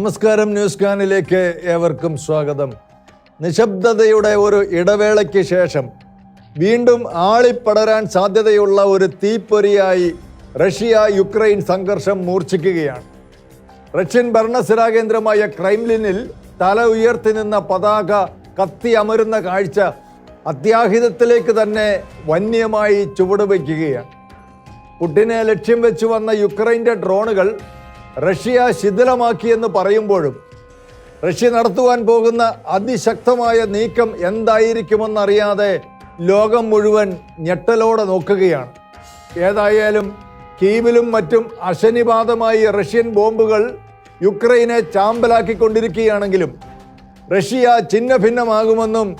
നമസ്കാരം ന്യൂസ് കാനിലേക്ക് ഏവർക്കും സ്വാഗതം. നിശബ്ദതയുടെ ഒരു ഇടവേളയ്ക്ക് ശേഷം വീണ്ടും ആളിപ്പടരാൻ സാധ്യതയുള്ള ഒരു തീപ്പൊരിയായി റഷ്യ യുക്രൈൻ സംഘർഷം മൂർച്ഛിക്കുകയാണ്. റഷ്യൻ ഭരണസിരാകേന്ദ്രമായ ക്രൈംലിനിൽ തല ഉയർത്തി നിന്ന പതാക കത്തി അമരുന്ന കാഴ്ച അത്യാഹിതത്തിലേക്ക് തന്നെ വന്യമായി ചുവടുവയ്ക്കുകയാണ്. പുടിനെ ലക്ഷ്യം വെച്ച് വന്ന യുക്രൈന്റെ ഡ്രോണുകൾ റഷ്യ ശിഥിലമാക്കിയെന്ന് പറയുമ്പോഴും റഷ്യ നടത്തുവാൻ പോകുന്ന അതിശക്തമായ നീക്കം എന്തായിരിക്കുമെന്നറിയാതെ ലോകം മുഴുവൻ ഞെട്ടലോടെ നോക്കുകയാണ്. ഏതായാലും കീവിലും മറ്റും അശനിപാതമായി റഷ്യൻ ബോംബുകൾ യുക്രൈനെ ചാമ്പലാക്കിക്കൊണ്ടിരിക്കുകയാണെങ്കിലും റഷ്യ ചിന്ന ഭിന്നമാകുമെന്നും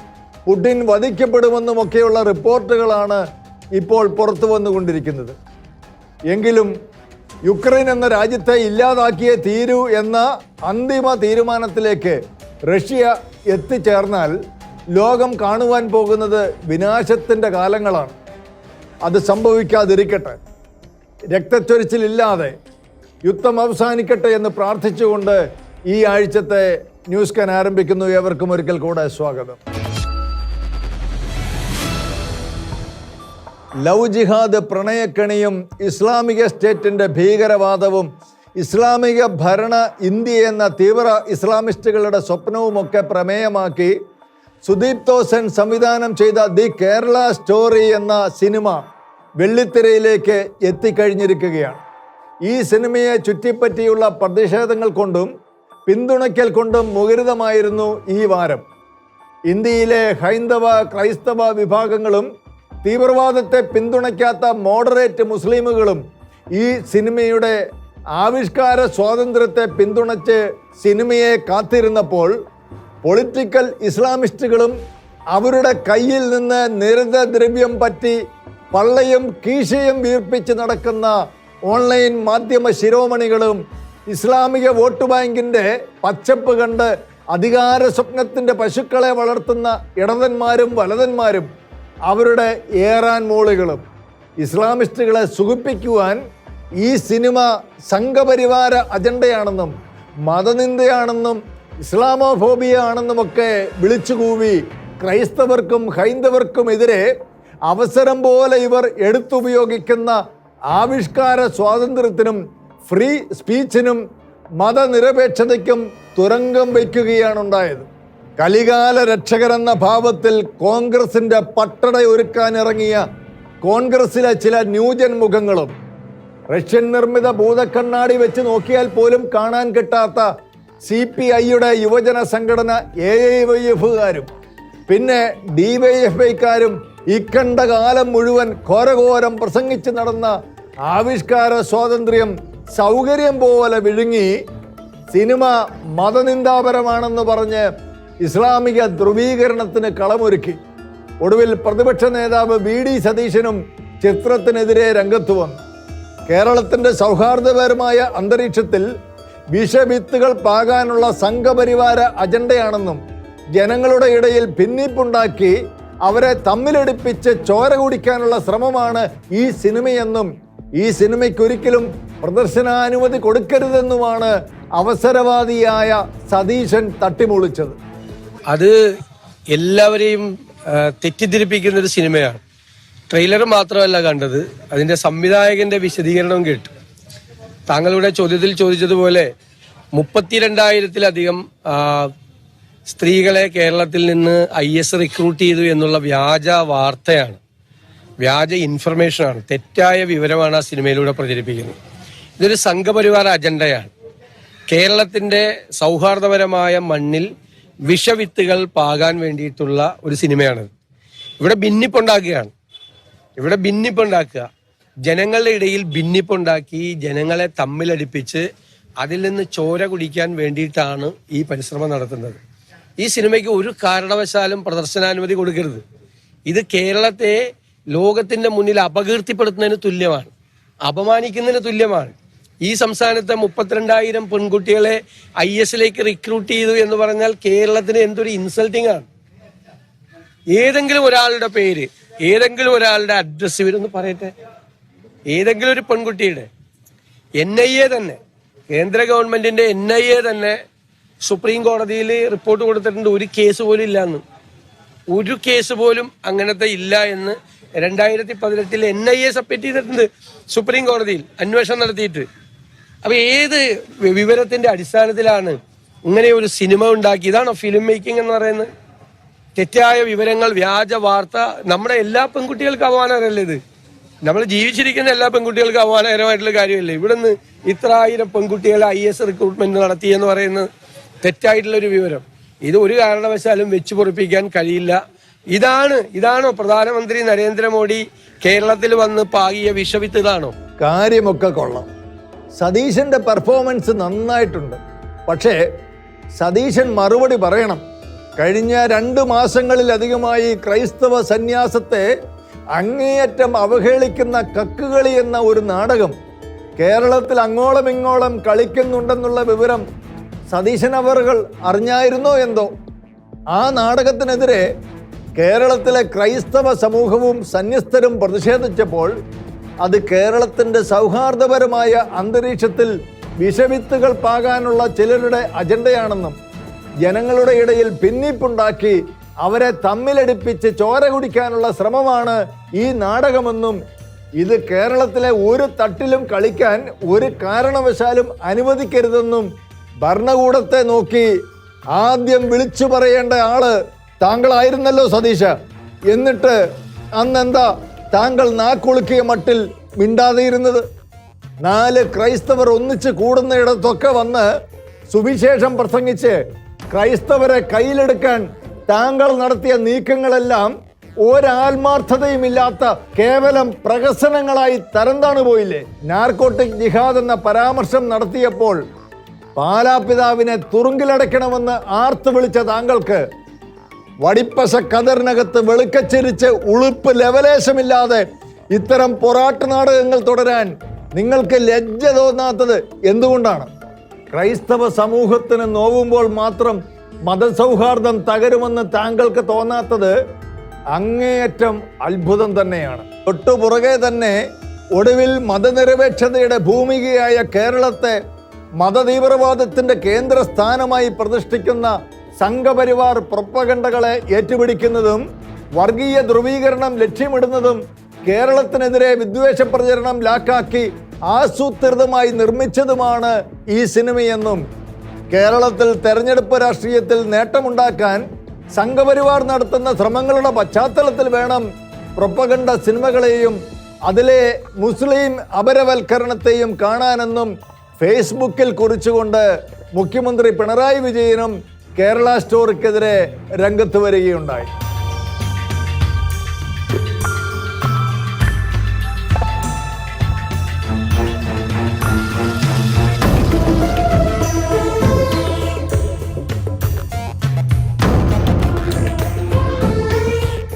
പുടിൻ വധിക്കപ്പെടുമെന്നുമൊക്കെയുള്ള റിപ്പോർട്ടുകളാണ് ഇപ്പോൾ പുറത്തു വന്നുകൊണ്ടിരിക്കുന്നത് എങ്കിലും യുക്രൈൻ എന്ന രാജ്യത്തെ ഇല്ലാതാക്കിയേ തീരൂ എന്ന അന്തിമ തീരുമാനത്തിലേക്ക് റഷ്യ എത്തിച്ചേർന്നാൽ ലോകം കാണുവാൻ പോകുന്നത് വിനാശത്തിന്റെ കാലങ്ങളാണ്. അത് സംഭവിക്കാതിരിക്കട്ടെ. രക്തച്ചൊരിച്ചിലില്ലാതെ യുദ്ധം അവസാനിക്കട്ടെ എന്ന് പ്രാർത്ഥിച്ചുകൊണ്ട് ഈ ആഴ്ചത്തെ ന്യൂസ് കാൻ ആരംഭിക്കുന്നു. ഏവർക്കും ഒരിക്കൽ കൂടെ സ്വാഗതം. ലവ് ജിഹാദ് പ്രണയക്കണിയും ഇസ്ലാമിക സ്റ്റേറ്റിന്റെ ഭീകരവാദവും ഇസ്ലാമിക ഭരണ ഇന്ത്യ എന്ന തീവ്ര ഇസ്ലാമിസ്റ്റുകളുടെ സ്വപ്നവുമൊക്കെ പ്രമേയമാക്കി സുദീപ് തോസൻ സംവിധാനം ചെയ്ത ദി കേരള സ്റ്റോറി എന്ന സിനിമ വെള്ളിത്തിരയിലേക്ക് എത്തിക്കഴിഞ്ഞിരിക്കുകയാണ്. ഈ സിനിമയെ ചുറ്റിപ്പറ്റിയുള്ള പ്രതിഷേധങ്ങൾ കൊണ്ടും പിന്തുണയ്ക്കൽ കൊണ്ടും മുഖരിതമായിരുന്നു ഈ വാരം. ഇന്ത്യയിലെ ഹൈന്ദവ ക്രൈസ്തവ വിഭാഗങ്ങളും തീവ്രവാദത്തെ പിന്തുണയ്ക്കാത്ത മോഡറേറ്റ് മുസ്ലിമുകളും ഈ സിനിമയുടെ ആവിഷ്കാര സ്വാതന്ത്ര്യത്തെ പിന്തുണച്ച് സിനിമയെ കാത്തിരുന്നപ്പോൾ പൊളിറ്റിക്കൽ ഇസ്ലാമിസ്റ്റുകളും അവരുടെ കയ്യിൽ നിന്ന് നിരതദ്രവ്യം പറ്റി പള്ളയും കീശയും വീർപ്പിച്ച് നടക്കുന്ന ഓൺലൈൻ മാധ്യമ ശിരോമണികളും ഇസ്ലാമിക വോട്ട് ബാങ്കിന്റെ പച്ചപ്പ് കണ്ട് അധികാര സ്വപ്നത്തിന്റെ പശുക്കളെ വളർത്തുന്ന ഇടതന്മാരും വലതന്മാരും അവരുടെ ഏറാൻ മോളുകളും ഇസ്ലാമിസ്റ്റുകളെ സുഖിപ്പിക്കുവാൻ ഈ സിനിമ സംഘപരിവാര അജണ്ടയാണെന്നും മതനിന്ദയാണെന്നും ഇസ്ലാമോഫോബിയ ആണെന്നുമൊക്കെ വിളിച്ചുകൂവി ക്രൈസ്തവർക്കും ഹൈന്ദവർക്കുമെതിരെ അവസരം പോലെ ഇവർ എടുത്തുപയോഗിക്കുന്ന ആവിഷ്കാര സ്വാതന്ത്ര്യത്തിനും ഫ്രീ സ്പീച്ചിനും മതനിരപേക്ഷതയ്ക്കും തുരങ്കം വയ്ക്കുകയാണ് ഉണ്ടായത് കലികാല രക്ഷകരെന്ന ഭാവത്തിൽ കോൺഗ്രസിന്റെ പട്ടട ഒരുക്കാനിറങ്ങിയ കോൺഗ്രസിലെ ചില ന്യൂജൻ മുഖങ്ങളും റഷ്യൻ നിർമ്മിത ഭൂതക്കണ്ണാടി വെച്ച് നോക്കിയാൽ പോലും കാണാൻ കിട്ടാത്ത സി പി ഐയുടെ യുവജന സംഘടന എ ഐ വൈ എഫുകാരും പിന്നെ ഡി വൈ എഫ് ഐക്കാരും ഇക്കണ്ട കാലം മുഴുവൻ ഘോരഘോരം പ്രസംഗിച്ച് നടന്ന ആവിഷ്കാര സ്വാതന്ത്ര്യം സൗകര്യം പോലെ വിഴുങ്ങി സിനിമ മതനിന്ദാപരമാണെന്ന് പറഞ്ഞ് ഇസ്ലാമിക ധ്രുവീകരണത്തിന് കളമൊരുക്കി. ഒടുവിൽ പ്രതിപക്ഷ നേതാവ് വി ഡി സതീശനും ചിത്രത്തിനെതിരെ രംഗത്ത് വന്നു. കേരളത്തിന്റെ സൗഹാർദ്ദപരമായ അന്തരീക്ഷത്തിൽ വിഷവിത്തുകൾ പാകാനുള്ള സംഘപരിവാര അജണ്ടയാണെന്നും ജനങ്ങളുടെ ഇടയിൽ ഭിന്നിപ്പുണ്ടാക്കി അവരെ തമ്മിലടിപ്പിച്ച് ചോര കുടിക്കാനുള്ള ശ്രമമാണ് ഈ സിനിമയെന്നും ഈ സിനിമയ്ക്കൊരിക്കലും പ്രദർശനാനുമതി കൊടുക്കരുതെന്നുമാണ് അവസരവാദിയായ സതീശൻ തട്ടിമൊളിച്ചത്. അത് എല്ലാവരെയും തെറ്റിദ്ധരിപ്പിക്കുന്ന ഒരു സിനിമയാണ്. ട്രെയിലർ മാത്രമല്ല കണ്ടത്. അതിന്റെ സംവിധായകന്റെ വിശദീകരണവും കേട്ടു. താങ്കളുടെ ചോദ്യത്തിൽ ചോദിച്ചതുപോലെ മുപ്പത്തിരണ്ടായിരത്തിലധികം സ്ത്രീകളെ കേരളത്തിൽ നിന്ന് ഐ എസ് റിക്രൂട്ട് ചെയ്തു എന്നുള്ള വ്യാജ വാർത്തയാണ്. വ്യാജ ഇൻഫർമേഷനാണ്. തെറ്റായ വിവരമാണ് ആ സിനിമയിലൂടെ പ്രചരിപ്പിക്കുന്നത്. ഇതൊരു സംഘപരിവാര അജണ്ടയാണ്. കേരളത്തിന്റെ സൗഹാർദ്ദപരമായ മണ്ണിൽ വിഷവിത്തുകൾ പാകാൻ വേണ്ടിയിട്ടുള്ള ഒരു സിനിമയാണ് ഇവിടെ ഭിന്നിപ്പുണ്ടാക്കുകയാണ്. ഇവിടെ ഭിന്നിപ്പുണ്ടാക്കുക. ജനങ്ങളുടെ ഇടയിൽ ഭിന്നിപ്പുണ്ടാക്കി ജനങ്ങളെ തമ്മിലടിപ്പിച്ച് അതിൽ നിന്ന് ചോര കുടിക്കാൻ വേണ്ടിയിട്ടാണ് ഈ പരിശ്രമം നടത്തുന്നത്. ഈ സിനിമയ്ക്ക് ഒരു കാരണവശാലും പ്രദർശനാനുമതി കൊടുക്കരുത്. ഇത് കേരളത്തെ ലോകത്തിന്റെ മുന്നിൽ അപകീർത്തിപ്പെടുത്തുന്നതിന് തുല്യമാണ്. അപമാനിക്കുന്നതിന് തുല്യമാണ്. ഈ സംസ്ഥാനത്തെ മുപ്പത്തിരണ്ടായിരം പെൺകുട്ടികളെ ഐ എസിലേക്ക് റിക്രൂട്ട് ചെയ്തു എന്ന് പറഞ്ഞാൽ കേരളത്തിന് എന്തൊരു ഇൻസൾട്ടിംഗ് ആണ്. ഏതെങ്കിലും ഒരാളുടെ പേര് ഏതെങ്കിലും ഒരാളുടെ അഡ്രസ്സ് ഇവരൊന്ന് പറയട്ടെ. ഏതെങ്കിലും ഒരു പെൺകുട്ടിയുടെ എൻ ഐ എ തന്നെ കേന്ദ്ര ഗവൺമെന്റിന്റെ എൻ ഐ എ തന്നെ സുപ്രീം കോടതിയിൽ റിപ്പോർട്ട് കൊടുത്തിട്ടുണ്ട് ഒരു കേസ് പോലും ഇല്ലാന്ന്. ഒരു കേസ് പോലും അങ്ങനത്തെ ഇല്ല എന്ന് രണ്ടായിരത്തി പതിനെട്ടിൽ എൻ ഐ എ സബ്മിറ്റ് ചെയ്തിട്ടുണ്ട് സുപ്രീം കോടതിയിൽ അന്വേഷണം നടത്തിയിട്ട്. അപ്പൊ ഏത് വിവരത്തിന്റെ അടിസ്ഥാനത്തിലാണ് ഇങ്ങനെ ഒരു സിനിമ ഉണ്ടാക്കി? ഇതാണോ ഫിലിം മേക്കിംഗ് എന്ന് പറയുന്നത്? തെറ്റായ വിവരങ്ങൾ വ്യാജ വാർത്ത. നമ്മുടെ എല്ലാ പെൺകുട്ടികൾക്കും അപമാനകരമല്ലേ ഇത്? നമ്മൾ ജീവിച്ചിരിക്കുന്ന എല്ലാ പെൺകുട്ടികൾക്കും അപമാനകരമായിട്ടുള്ള കാര്യമല്ലേ? ഇവിടുന്ന് ഇത്ര ആയിരം പെൺകുട്ടികളെ ഐ എസ് റിക്രൂട്ട്മെന്റ് നടത്തി എന്ന് പറയുന്നത് തെറ്റായിട്ടുള്ളൊരു വിവരം. ഇത് ഒരു കാരണവശാലും വെച്ചു പൊറിപ്പിക്കാൻ കഴിയില്ല. ഇതാണ് ഇതാണോ പ്രധാനമന്ത്രി നരേന്ദ്രമോദി കേരളത്തിൽ വന്ന് പാകിയ വിഷവിത്ത് ഇതാണോ? കാര്യമൊക്കെ കൊള്ളാം. സതീശന്റെ പെർഫോമൻസ് നന്നായിട്ടുണ്ട്. പക്ഷേ സതീശൻ മറുപടി പറയണം. കഴിഞ്ഞ രണ്ട് മാസങ്ങളിലധികമായി ക്രൈസ്തവ സന്യാസത്തെ അങ്ങേയറ്റം അവഹേളിക്കുന്ന കക്കുകളി എന്ന ഒരു നാടകം കേരളത്തിൽ അങ്ങോളം ഇങ്ങോളം കളിക്കുന്നുണ്ടെന്നുള്ള വിവരം സതീശൻ അവറുകൾ അറിഞ്ഞായിരുന്നോ എന്തോ? ആ നാടകത്തിനെതിരെ കേരളത്തിലെ ക്രൈസ്തവ സമൂഹവും സന്യസ്തരും പ്രതിഷേധിച്ചപ്പോൾ അത് കേരളത്തിന്റെ സൗഹാർദ്ദപരമായ അന്തരീക്ഷത്തിൽ വിഷവിത്തുകൾ പാകാനുള്ള ചിലരുടെ അജണ്ടയാണെന്നും ജനങ്ങളുടെ ഇടയിൽ ഭിന്നിപ്പുണ്ടാക്കി അവരെ തമ്മിലടിപ്പിച്ച് ചോര കുടിക്കാനുള്ള ശ്രമമാണ് ഈ നാടകമെന്നും ഇത് കേരളത്തിലെ ഒരു തട്ടിലും കളിക്കാൻ ഒരു കാരണവശാലും അനുവദിക്കരുതെന്നും ഭരണകൂടത്തെ നോക്കി ആദ്യം വിളിച്ചു പറയേണ്ട ആൾ താങ്കളായിരുന്നല്ലോ സതീശ. എന്നിട്ട് അന്നെന്താ താങ്കൾ നാക്കുളുക്കിയ മട്ടിൽ മിണ്ടാതെയിരുന്നത് നാല് ക്രൈസ്തവർ ഒന്നിച്ച് കൂടുന്നിടത്തൊക്കെ വന്ന് സുവിശേഷം പ്രസംഗിച്ച് ക്രൈസ്തവരെ കയ്യിലെടുക്കാൻ താങ്കൾ നടത്തിയ നീക്കങ്ങളെല്ലാം ഒരാത്മാർത്ഥതയുമില്ലാത്ത കേവലം പ്രഹസനങ്ങളായി തരംതാണു പോയില്ലേ? നാർക്കോട്ടിക് ജിഹാദ് എന്ന പരാമർശം നടത്തിയപ്പോൾ പാലാപിതാവിനെ തുറുങ്കിലടയ്ക്കണമെന്ന് ആർത്തു വിളിച്ച താങ്കൾക്ക് വടിപ്പശ കതറിനകത്ത് വെളുക്കച്ചിരിച്ച് ഉളുപ്പ് ലെവലേശമില്ലാതെ ഇത്തരം പൊറാട്ട് നാടകങ്ങൾ തുടരാൻ നിങ്ങൾക്ക് ലജ്ജ തോന്നാത്തത് എന്തുകൊണ്ടാണ്? ക്രൈസ്തവ സമൂഹത്തിന് നോവുമ്പോൾ മാത്രം മതസൗഹാർദ്ദം തകരുമെന്ന് താങ്കൾക്ക് തോന്നാത്തത് അങ്ങേയറ്റം അത്ഭുതം തന്നെയാണ്. തൊട്ടുപുറകെ തന്നെ ഒടുവിൽ മതനിരപേക്ഷതയുടെ ഭൂമികയായ കേരളത്തെ മതതീവ്രവാദത്തിന്റെ കേന്ദ്രസ്ഥാനമായി പ്രതിഷ്ഠിക്കുന്ന സംഘപരിവാർ പ്രൊപ്പഗണ്ടകളെ ഏറ്റുപിടിക്കുന്നതും വർഗീയ ധ്രുവീകരണം ലക്ഷ്യമിടുന്നതും കേരളത്തിനെതിരെ വിദ്വേഷ പ്രചരണം ലാക്കാക്കി ആസൂത്രിതമായി നിർമ്മിച്ചതുമാണ് ഈ സിനിമയെന്നും കേരളത്തിൽ തെരഞ്ഞെടുപ്പ് രാഷ്ട്രീയത്തിൽ നേട്ടമുണ്ടാക്കാൻ സംഘപരിവാർ നടത്തുന്ന ശ്രമങ്ങളുടെ പശ്ചാത്തലത്തിൽ വേണം പ്രൊപ്പഗണ്ട സിനിമകളെയും അതിലെ മുസ്ലിം അപരവൽക്കരണത്തെയും കാണാനെന്നും ഫേസ്ബുക്കിൽ കുറിച്ചുകൊണ്ട് മുഖ്യമന്ത്രി പിണറായി വിജയനും കേരള സ്റ്റോറിക്കെതിരെ രംഗത്ത് വരികയുണ്ടായി.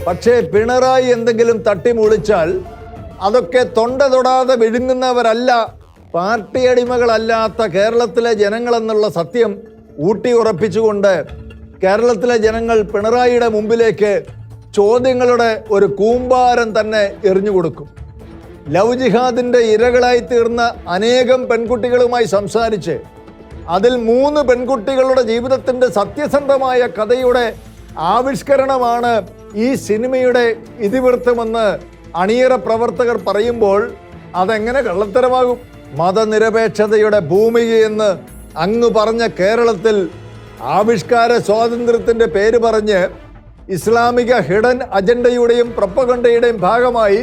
പക്ഷേ പിണറായി എന്തെങ്കിലും തട്ടിമുളിച്ചാൽ അതൊക്കെ തൊണ്ട തൊടാതെ വിഴുങ്ങുന്നവരല്ല പാർട്ടി അടിമകളല്ലാത്ത കേരളത്തിലെ ജനങ്ങളെന്നുള്ള സത്യം ഊട്ടി ഉറപ്പിച്ചുകൊണ്ട് കേരളത്തിലെ ജനങ്ങൾ പിണറായിയുടെ മുമ്പിലേക്ക് ചോദ്യങ്ങളുടെ ഒരു കൂമ്പാരം തന്നെ എറിഞ്ഞു കൊടുക്കും. ലവ് ജിഹാദിന്റെ ഇരകളായി തീർന്ന അനേകം പെൺകുട്ടികളുമായി സംസാരിച്ച് അതിൽ മൂന്ന് പെൺകുട്ടികളുടെ ജീവിതത്തിന്റെ സത്യസന്ധമായ കഥയുടെ ആവിഷ്കരണമാണ് ഈ സിനിമയുടെ ഇതിവൃത്തമെന്ന് അണിയറ പ്രവർത്തകർ പറയുമ്പോൾ അതെങ്ങനെ കള്ളത്തരമാകും? മതനിരപേക്ഷതയുടെ ഭൂമികയെന്ന് അങ്ങ് പറഞ്ഞ കേരളത്തിൽ ആവിഷ്കാര സ്വാതന്ത്ര്യത്തിന്റെ പേര് പറഞ്ഞ് ഇസ്ലാമിക ഹിഡൻ അജണ്ടയുടെയും പ്രപ്പകണ്ടയുടെയും ഭാഗമായി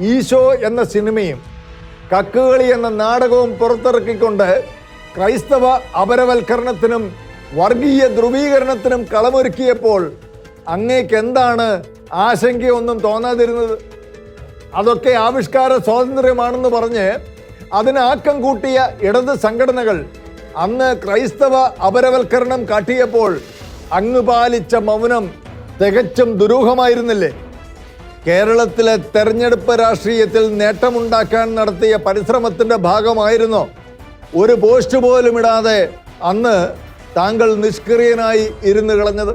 ഈശോ എന്ന സിനിമയും കക്കുകളി എന്ന നാടകവും പുറത്തിറക്കിക്കൊണ്ട് ക്രൈസ്തവ അപരവൽക്കരണത്തിനും വർഗീയ ധ്രുവീകരണത്തിനും കളമൊരുക്കിയപ്പോൾ അങ്ങേക്ക് എന്താണ് ആശങ്കയൊന്നും തോന്നാതിരുന്നത്? അതൊക്കെ ആവിഷ്കാര സ്വാതന്ത്ര്യമാണെന്ന് പറഞ്ഞ് അതിനാക്കം കൂട്ടിയ ഇടത് സംഘടനകൾ അന്ന് ക്രൈസ്തവ അപരവൽക്കരണം കാട്ടിയപ്പോൾ അങ്ങ് പാലിച്ച മൗനം തികച്ചും ദുരൂഹമായിരുന്നില്ലേ? കേരളത്തിലെ തെരഞ്ഞെടുപ്പ് രാഷ്ട്രീയത്തിൽ നേട്ടമുണ്ടാക്കാൻ നടത്തിയ പരിശ്രമത്തിന്റെ ഭാഗമായിരുന്നോ? ഒരു പോസ്റ്റ് പോലും ഇടാതെ അന്ന് താങ്കൾ നിഷ്ക്രിയനായി ഇരുന്ന് കളഞ്ഞത്?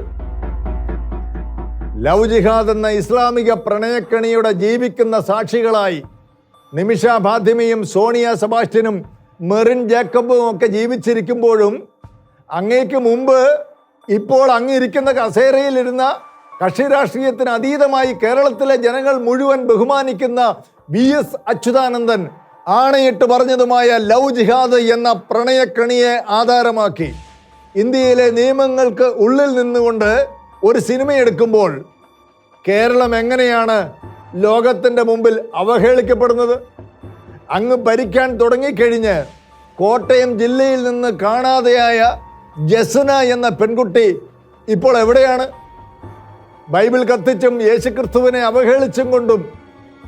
ലവ് ജിഹാദ് എന്ന ഇസ്ലാമിക പ്രണയക്കണിയുടെ ജീവിക്കുന്ന സാക്ഷികളായി നിമിഷ ഫാത്തിമയും സോണിയ സെബാസ്റ്റ്യനും മെറിൻ ജേക്കബും ഒക്കെ ജീവിച്ചിരിക്കുമ്പോഴും അങ്ങേക്ക് മുമ്പ് ഇപ്പോൾ അങ്ങിരിക്കുന്ന കസേരയിലിരുന്ന കക്ഷി രാഷ്ട്രീയത്തിന് അതീതമായി കേരളത്തിലെ ജനങ്ങൾ മുഴുവൻ ബഹുമാനിക്കുന്ന വി എസ് അച്യുതാനന്ദൻ ആണയിട്ട് പറഞ്ഞതുമായ ലവ് ജിഹാദ് എന്ന പ്രണയക്കണിയെ ആധാരമാക്കി. ഇന്ത്യയിലെ നിയമങ്ങൾക്ക് ഉള്ളിൽ നിന്നുകൊണ്ട് ഒരു സിനിമ എടുക്കുമ്പോൾ കേരളം എങ്ങനെയാണ് ലോകത്തിന്റെ മുമ്പിൽ അവഹേളിക്കപ്പെടുന്നത്? അങ്ങ് ഭരിക്കാൻ തുടങ്ങിക്കഴിഞ്ഞ് കോട്ടയം ജില്ലയിൽ നിന്ന് കാണാതെയായ ജസന എന്ന പെൺകുട്ടി ഇപ്പോൾ എവിടെയാണ്? ബൈബിൾ കത്തിച്ചും യേശുക്രിസ്തുവിനെ അവഹേളിച്ചും കൊണ്ടും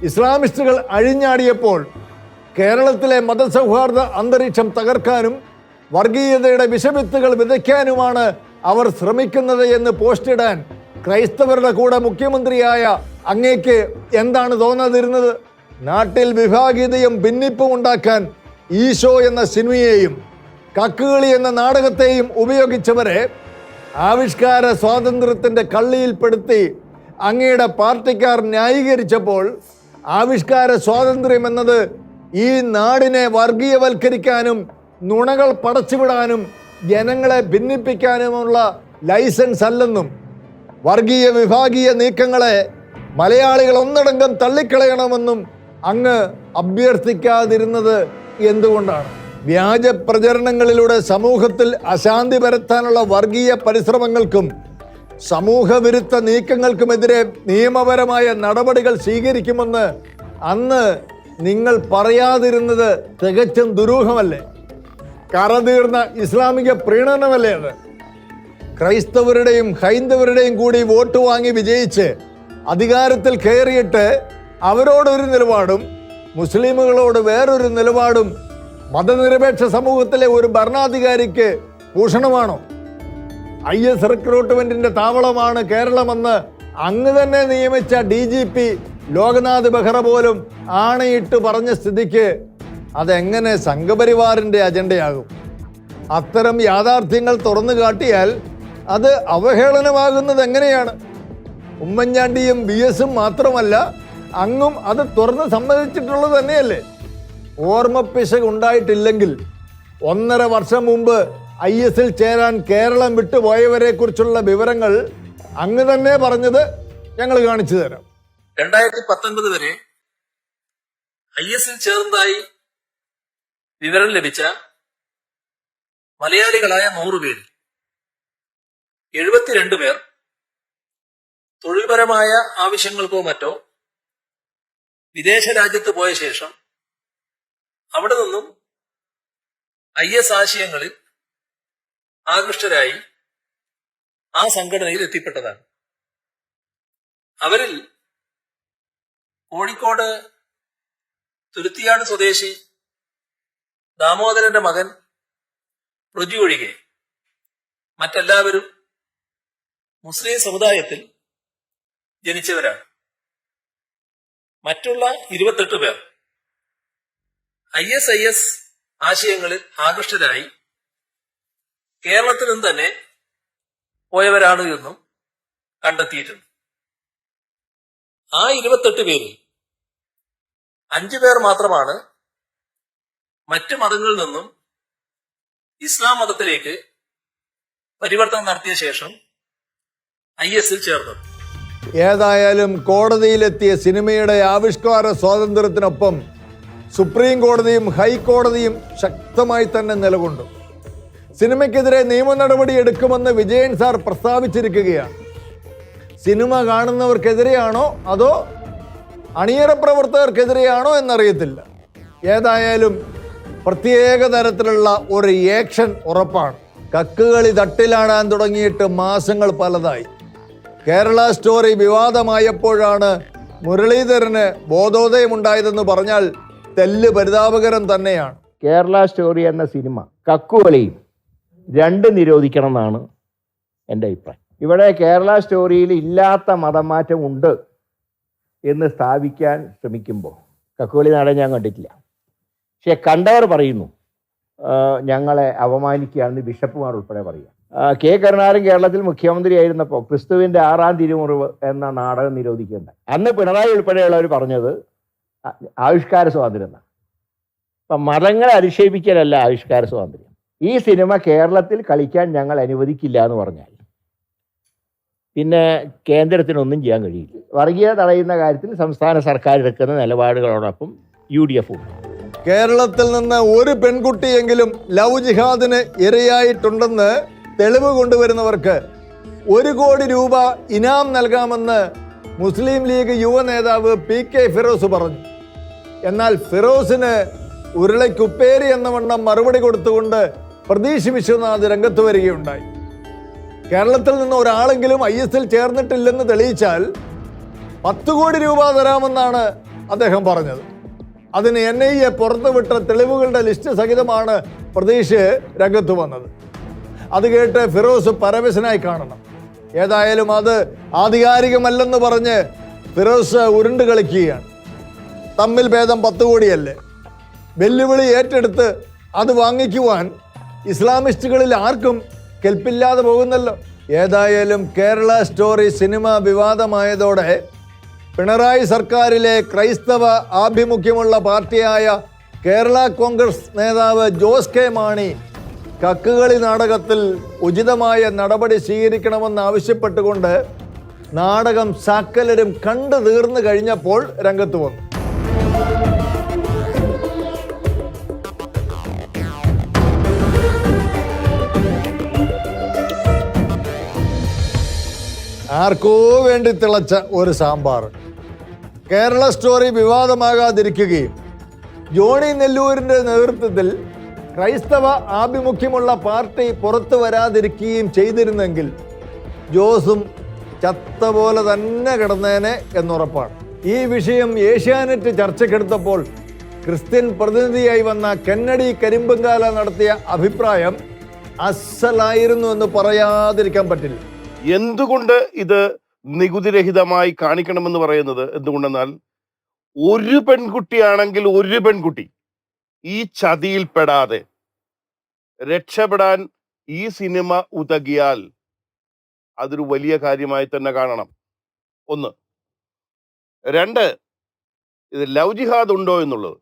ഇസ്ലാമിസ്റ്റുകൾ അഴിഞ്ഞാടിയപ്പോൾ കേരളത്തിലെ മതസൗഹാർദ്ദ അന്തരീക്ഷം തകർക്കാനും വർഗീയതയുടെ വിഷവിത്തുകൾ വിതയ്ക്കാനുമാണ് അവർ ശ്രമിക്കുന്നത് എന്ന് പോസ്റ്റിടാൻ ക്രൈസ്തവരുടെ കൂടെ മുഖ്യമന്ത്രിയായ അങ്ങേക്ക് എന്താണ് തോന്നാതിരുന്നത്? നാട്ടിൽ വിഭാഗീയതയും ഭിന്നിപ്പും ഉണ്ടാക്കാൻ ഈശോ എന്ന സിനിമയെയും കക്കുകളി എന്ന നാടകത്തെയും ഉപയോഗിച്ചവരെ ആവിഷ്കാര സ്വാതന്ത്ര്യത്തിന്റെ കള്ളിയിൽപ്പെടുത്തി അങ്ങയുടെ പാർട്ടിക്കാർ ന്യായീകരിച്ചപ്പോൾ ആവിഷ്കാര സ്വാതന്ത്ര്യം എന്നത് ഈ നാടിനെ വർഗീയവൽക്കരിക്കാനും നുണകൾ പടച്ചുവിടാനും ജനങ്ങളെ ഭിന്നിപ്പിക്കാനുമുള്ള ലൈസൻസ് അല്ലെന്നും വർഗീയ വിഭാഗീയ നീക്കങ്ങളെ മലയാളികൾ ഒന്നടങ്കം തള്ളിക്കളയണമെന്നും അങ്ങ് അഭ്യർത്ഥിക്കാതിരുന്നത് എന്തുകൊണ്ടാണ്? വ്യാജ പ്രചരണങ്ങളിലൂടെ സമൂഹത്തിൽ അശാന്തി പരത്താനുള്ള വർഗീയ പരിശ്രമങ്ങൾക്കും സമൂഹവിരുദ്ധ നീക്കങ്ങൾക്കുമെതിരെ നിയമപരമായ നടപടികൾ സ്വീകരിക്കുമെന്ന് അന്ന് നിങ്ങൾ പറയാതിരുന്നത് തികച്ചും ദുരൂഹമല്ലേ? കറതീർന്ന ഇസ്ലാമിക പ്രീണനമല്ലേ അത്? ക്രൈസ്തവരുടെയും ഹൈന്ദവരുടെയും കൂടി വോട്ട് വാങ്ങി വിജയിച്ച് അധികാരത്തിൽ കയറിയിട്ട് അവരോടൊരു നിലപാടും മുസ്ലിമുകളോട് വേറൊരു നിലപാടും മതനിരപേക്ഷ സമൂഹത്തിലെ ഒരു ഭരണാധികാരിക്ക് ഭൂഷണമാണോ? ഐ എസ് റിക്രൂട്ട്മെന്റിന്റെ താവളമാണ് കേരളമെന്ന് അങ്ങ് തന്നെ നിയമിച്ച D G P Loknath Behera പോലും ആണയിട്ട് പറഞ്ഞ സ്ഥിതിക്ക് അതെങ്ങനെ സംഘപരിവാറിന്റെ അജണ്ടയാകും? അത്തരം യാഥാർത്ഥ്യങ്ങൾ തുറന്നു കാട്ടിയാൽ അത് അവഹേളനമാകുന്നത് എങ്ങനെയാണ്? ഉമ്മൻചാണ്ടിയും ബി എസും മാത്രമല്ല അങ്ങും അത് തുറന്ന് സമ്മതിച്ചിട്ടുള്ളത് തന്നെയല്ലേ? ഓർമ്മപ്പിശക് ഉണ്ടായിട്ടില്ലെങ്കിൽ ഒന്നര വർഷം മുമ്പ് ഐ എസിൽ ചേരാൻ കേരളം വിട്ടുപോയവരെ കുറിച്ചുള്ള വിവരങ്ങൾ അങ്ങ് തന്നെ പറഞ്ഞത് ഞങ്ങൾ കാണിച്ചു തരാം. രണ്ടായിരത്തി പത്തൊൻപത് വരെ ഐ എസിൽ ചേർന്നതായി വിവരം ലഭിച്ച മലയാളികളായ നൂറുപേർ എഴുപത്തിരണ്ട് പേർ തൊഴിൽപരമായ ആവശ്യങ്ങൾക്കോ മറ്റോ വിദേശ രാജ്യത്ത് പോയ ശേഷം അവിടെ നിന്നും ഐ എസ് ആശയങ്ങളിൽ ആകൃഷ്ടരായി ആ സംഘടനയിൽ എത്തിപ്പെട്ടതാണ്. അവരിൽ കോഴിക്കോട് തുരുത്തിയാട് സ്വദേശി ദാമോദരന്റെ മകൻ ഋജു ഒഴികെ മറ്റെല്ലാവരും മുസ്ലിം സമുദായത്തിൽ ജനിച്ചവരാണ്. മറ്റുള്ള ഇരുപത്തെട്ട് പേർ. ഐ എസ് ഐ എസ് ആശയങ്ങളിൽ ആകൃഷ്ടരായി കേരളത്തിൽ തന്നെ പോയവരാണ് എന്നും കണ്ടെത്തിയിട്ടുണ്ട്. ആ ഇരുപത്തെട്ട് പേരിൽ അഞ്ചു പേർ മാത്രമാണ് മറ്റു മതങ്ങളിൽ നിന്നും ഇസ്ലാം മതത്തിലേക്ക് പരിവർത്തനം നടത്തിയ ശേഷം ഐ എസിൽ ചേർന്നത്. ഏതായാലും കോടതിയിലെത്തിയ സിനിമയുടെ ആവിഷ്കാര സ്വാതന്ത്ര്യത്തിനൊപ്പം സുപ്രീം കോടതിയും ഹൈക്കോടതിയും ശക്തമായി തന്നെ നിലകൊണ്ടു. സിനിമയ്ക്കെതിരെ നിയമ നടപടി എടുക്കുമെന്ന് വിജയൻ സാർ പ്രസ്താവിച്ചിരിക്കുകയാണ്. സിനിമ കാണുന്നവർക്കെതിരെയാണോ അതോ അണിയറ പ്രവർത്തകർക്കെതിരെയാണോ എന്നറിയത്തില്ല. ഏതായാലും പ്രത്യേക തരത്തിലുള്ള ഒരു ഏക്ഷൻ ഉറപ്പാണ്. കക്കുകളി തട്ടിലാടാൻ തുടങ്ങിയിട്ട് മാസങ്ങൾ പലതായി. കേരള സ്റ്റോറി വിവാദമായപ്പോഴാണ് മുരളീധരന് ബോധോദയമുണ്ടായതെന്ന് പറഞ്ഞാൽ തെല്ല് പരിതാപകരം തന്നെയാണ്. കേരള സ്റ്റോറി എന്ന സിനിമ കക്കുകളിയും രണ്ട് നിരോധിക്കണം എന്നാണ് എന്റെ അഭിപ്രായം. ഇവിടെ കേരള സ്റ്റോറിയിൽ ഇല്ലാത്ത മതമാറ്റം ഉണ്ട് എന്ന് സ്ഥാപിക്കാൻ ശ്രമിക്കുമ്പോൾ കക്കുകളി നാടൻ ഞാൻ കണ്ടിട്ടില്ല. പക്ഷെ കണ്ടവർ പറയുന്നു ഞങ്ങളെ അപമാനിക്കുകയാണെന്ന് ബിഷപ്പുമാർ ഉൾപ്പെടെ പറയുക. കെ. കരുണാകരൻ കേരളത്തിൽ മുഖ്യമന്ത്രിയായിരുന്നപ്പോൾ ക്രിസ്തുവിന്റെ ആറാം തിരുമുറിവ് എന്ന നാടകം നിരോധിക്കേണ്ട അന്ന് പിണറായി ഉൾപ്പെടെയുള്ളവർ പറഞ്ഞത് ആവിഷ്കാര സ്വാതന്ത്ര്യം എന്നാണ് അപ്പം മതങ്ങളെ അധിക്ഷേപിക്കലല്ല ആവിഷ്കാര സ്വാതന്ത്ര്യം. ഈ സിനിമ കേരളത്തിൽ കളിക്കാൻ ഞങ്ങൾ അനുവദിക്കില്ല എന്ന് പറഞ്ഞാൽ പിന്നെ കേന്ദ്രത്തിനൊന്നും ചെയ്യാൻ കഴിയില്ല. വർഗീയത തടയുന്ന കാര്യത്തിൽ സംസ്ഥാന സർക്കാർ എടുക്കുന്ന നിലപാടുകളോടൊപ്പം യു ഡി എഫ്. ഉണ്ട് കേരളത്തിൽ നിന്ന് ഒരു പെൺകുട്ടിയെങ്കിലും ലവ് ജിഹാദിന് ഇരയായിട്ടുണ്ടെന്ന് തെളിവ് കൊണ്ടുവരുന്നവർക്ക് ഒരു കോടി രൂപ ഇനാം നൽകാമെന്ന് മുസ്ലിം ലീഗ് യുവ നേതാവ് പി കെ ഫിറോസ് പറഞ്ഞു. എന്നാൽ ഫിറോസിന് ഉരുളയ്ക്കുപ്പേരി എന്ന വണ്ണം മറുപടി കൊടുത്തുകൊണ്ട് പ്രതീഷ് വിശ്വനാഥ് രംഗത്ത് വരികയുണ്ടായി. കേരളത്തിൽ നിന്ന് ഒരാളെങ്കിലും ഐ എസിൽ ചേർന്നിട്ടില്ലെന്ന് തെളിയിച്ചാൽ പത്ത് കോടി രൂപ തരാമെന്നാണ് അദ്ദേഹം പറഞ്ഞത്. അതിന് എൻ ഐ എ പുറത്തുവിട്ട തെളിവുകളുടെ ലിസ്റ്റ് സഹിതമാണ് പ്രതീഷ് രംഗത്ത് വന്നത്. അത് കേട്ട് ഫിറോസ് പരവശനായി കാണണം. ഏതായാലും അത് ആധികാരികമല്ലെന്ന് പറഞ്ഞ് ഫിറോസ് ഉരുണ്ട് കളിക്കുകയാണ്. തമ്മിൽ ഭേദം പത്ത് കോടിയല്ലേ? വെല്ലുവിളി ഏറ്റെടുത്ത് അത് വാങ്ങിക്കുവാൻ ഇസ്ലാമിസ്റ്റുകളിൽ ആർക്കും കെൽപ്പില്ലാതെ പോകുന്നല്ലോ. ഏതായാലും കേരള സ്റ്റോറി സിനിമ വിവാദമായതോടെ പിണറായി സർക്കാരിലെ ക്രൈസ്തവ ആഭിമുഖ്യമുള്ള പാർട്ടിയായ കേരള കോൺഗ്രസ് നേതാവ് ജോസ് കെ മാണി കക്കുകളി നാടകത്തിൽ ഉചിതമായ നടപടി സ്വീകരിക്കണമെന്ന് ആവശ്യപ്പെട്ടുകൊണ്ട് നാടകം സക്കലരും കണ്ടു തീർന്നു കഴിഞ്ഞപ്പോൾ രംഗത്ത് വന്നു. ആർക്കോ വേണ്ടി തിളച്ച ഒരു സാമ്പാർ. കേരള സ്റ്റോറി വിവാദമാകാതിരിക്കുകയും ജോണി നെല്ലൂരിന്റെ നേതൃത്വത്തിൽ ക്രൈസ്തവ ആഭിമുഖ്യമുള്ള പാർട്ടി പുറത്തു വരാതിരിക്കുകയും ചെയ്തിരുന്നെങ്കിൽ ജോസും ചത്ത പോലെ തന്നെ കിടന്നേനെ എന്നുറപ്പാണ്. ഈ വിഷയം ഏഷ്യാനെറ്റ് ചർച്ചയ്ക്കെടുത്തപ്പോൾ ക്രിസ്ത്യൻ പ്രതിനിധിയായി വന്ന കെന്നഡി കരിമ്പങ്കാല നടത്തിയ അഭിപ്രായം അസലായിരുന്നു എന്ന് പറയാതിരിക്കാൻ പറ്റില്ല. എന്തുകൊണ്ട് ഇത് നികുതിരഹിതമായി കാണിക്കണമെന്ന് പറയുന്നത് എന്തുകൊണ്ടെന്നാൽ ഒരു പെൺകുട്ടിയാണെങ്കിൽ ഒരു പെൺകുട്ടി ഈ ചതിയിൽപ്പെടാതെ രക്ഷപ്പെടാൻ ഈ സിനിമ ഉതകിയാൽ അതൊരു വലിയ കാര്യമായി തന്നെ കാണണം. ഒന്ന്. രണ്ട് ഇത് ലവ് ജിഹാദ് ഉണ്ടോ എന്നുള്ളത്.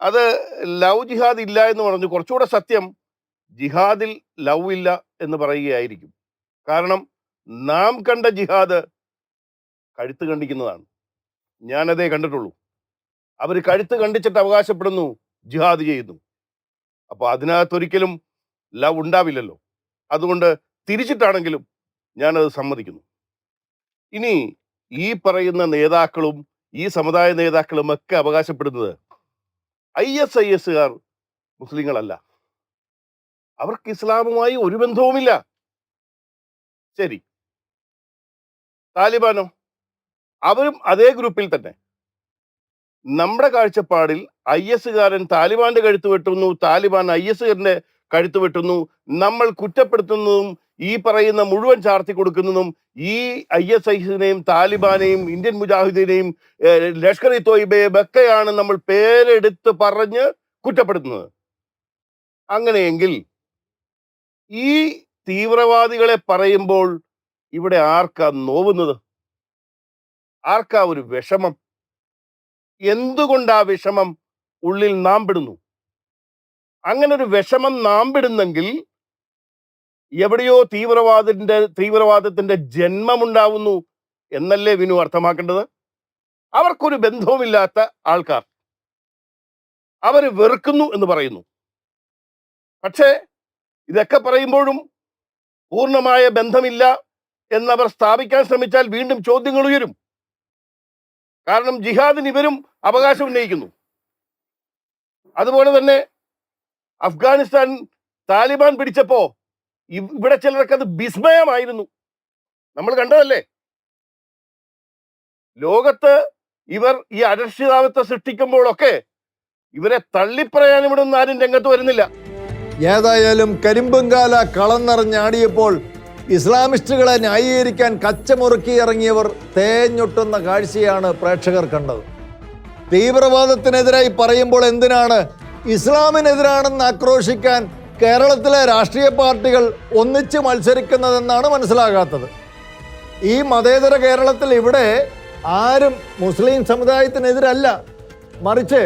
അത് ലവ് ജിഹാദ് ഇല്ല എന്ന് പറഞ്ഞു കുറച്ചുകൂടെ സത്യം ജിഹാദിൽ ലവ് ഇല്ല എന്ന് പറയുകയായിരിക്കും. കാരണം നാം കണ്ട ജിഹാദ് കഴുത്ത് കണ്ടിക്കുന്നതാണ്. ഞാനതേ കണ്ടിട്ടുള്ളൂ. അവർ കഴുത്ത് കണ്ടിച്ചിട്ട് അവകാശപ്പെടുന്നു. ജിഹാദ് ചെയ്യുന്നു. അപ്പോൾ അതിനകത്തൊരിക്കലും ലവ് ഉണ്ടാവില്ലല്ലോ. അതുകൊണ്ട് തിരിച്ചിട്ടാണെങ്കിലും ഞാനത് സമ്മതിക്കുന്നു. ഇനി ഈ പറയുന്ന നേതാക്കളും ഈ സമുദായ നേതാക്കളും ഒക്കെ അവകാശപ്പെടുന്നത് ഐ എസ് ഐ എസുകാർ മുസ്ലിങ്ങളല്ല. അവർക്ക് ഇസ്ലാമുമായി ഒരു ബന്ധവുമില്ല. ശരി. താലിബാനോ? അവരും അതേ ഗ്രൂപ്പിൽ തന്നെ. നമ്മുടെ കാഴ്ചപ്പാടിൽ ഐ എസ്സുകാരൻ താലിബാന്റെ കഴുത്ത് വെട്ടുന്നു താലിബാൻ ഐ എസുകാരന്റെ കഴുത്ത് വെട്ടുന്നു നമ്മൾ കുറ്റപ്പെടുത്തുന്നതും ഈ പറയുന്ന മുഴുവൻ ചാർത്തി കൊടുക്കുന്നതും ഈ ഐ എസ് ഐസിനെയും താലിബാനെയും ഇന്ത്യൻ മുജാഹിദീനെയും ലഷ്കർ ഇ തോയിബയെ ബക്കയാണ് നമ്മൾ പേരെടുത്ത് പറഞ്ഞ് കുറ്റപ്പെടുത്തുന്നത്. അങ്ങനെയെങ്കിൽ ഈ തീവ്രവാദികളെ പറയുമ്പോൾ ഇവിടെ ആർക്കാ നോവുന്നത്? ആർക്കാ ഒരു വിഷമം? എന്തുകൊണ്ടാ വിഷമം ഉള്ളിൽ നാം അങ്ങനെ ഒരു വിഷമം നാം പെടുന്നെങ്കിൽ എവിടെയോ തീവ്രവാദത്തിന്റെ തീവ്രവാദത്തിന്റെ ജന്മമുണ്ടാവുന്നു എന്നല്ലേ വിനു അർത്ഥമാക്കേണ്ടത്? അവർക്കൊരു ബന്ധവുമില്ലാത്ത ആൾക്കാർ. അവർ വെറുക്കുന്നു എന്ന് പറയുന്നു. പക്ഷേ ഇതൊക്കെ പറയുമ്പോഴും പൂർണമായ ബന്ധമില്ല എന്നവർ സ്ഥാപിക്കാൻ ശ്രമിച്ചാൽ വീണ്ടും ചോദ്യങ്ങൾ ഉയരും. കാരണം ജിഹാദിന് ഇവരും അവകാശം ഉന്നയിക്കുന്നു. അതുപോലെ തന്നെ അഫ്ഗാനിസ്ഥാൻ താലിബാൻ പിടിച്ചപ്പോ ഇവ്- ഇവിടെ ചിലർക്ക് അത് വിസ്മയമായിരുന്നു. നമ്മൾ കണ്ടതല്ലേ? ലോകത്ത് ഇവർ ഈ അരക്ഷിതാവത്തെ സൃഷ്ടിക്കുമ്പോഴൊക്കെ ഇവരെ തള്ളിപ്പറയാൻ ഇവിടെ ഒന്നും ആരും രംഗത്ത് വരുന്നില്ല. ഏതായാലും കരിമ്പങ്കാല കളം നിറഞ്ഞാടിയപ്പോൾ ഇസ്ലാമിസ്റ്റുകളെ ന്യായീകരിക്കാൻ കച്ചമുറുക്കി ഇറങ്ങിയവർ തേഞ്ഞൊട്ടുന്ന കാഴ്ചയാണ് പ്രേക്ഷകർ കണ്ടത്. തീവ്രവാദത്തിനെതിരായി പറയുമ്പോൾ എന്തിനാണ് ഇസ്ലാമിനെതിരാണെന്ന് ആക്രോശിക്കാൻ കേരളത്തിലെ രാഷ്ട്രീയ പാർട്ടികൾ ഒന്നിച്ച് മത്സരിക്കുന്നതെന്നാണ് മനസ്സിലാകാത്തത്. ഈ മതേതര കേരളത്തിൽ ഇവിടെ ആരും മുസ്ലിം സമുദായത്തിനെതിരല്ല. മറിച്ച്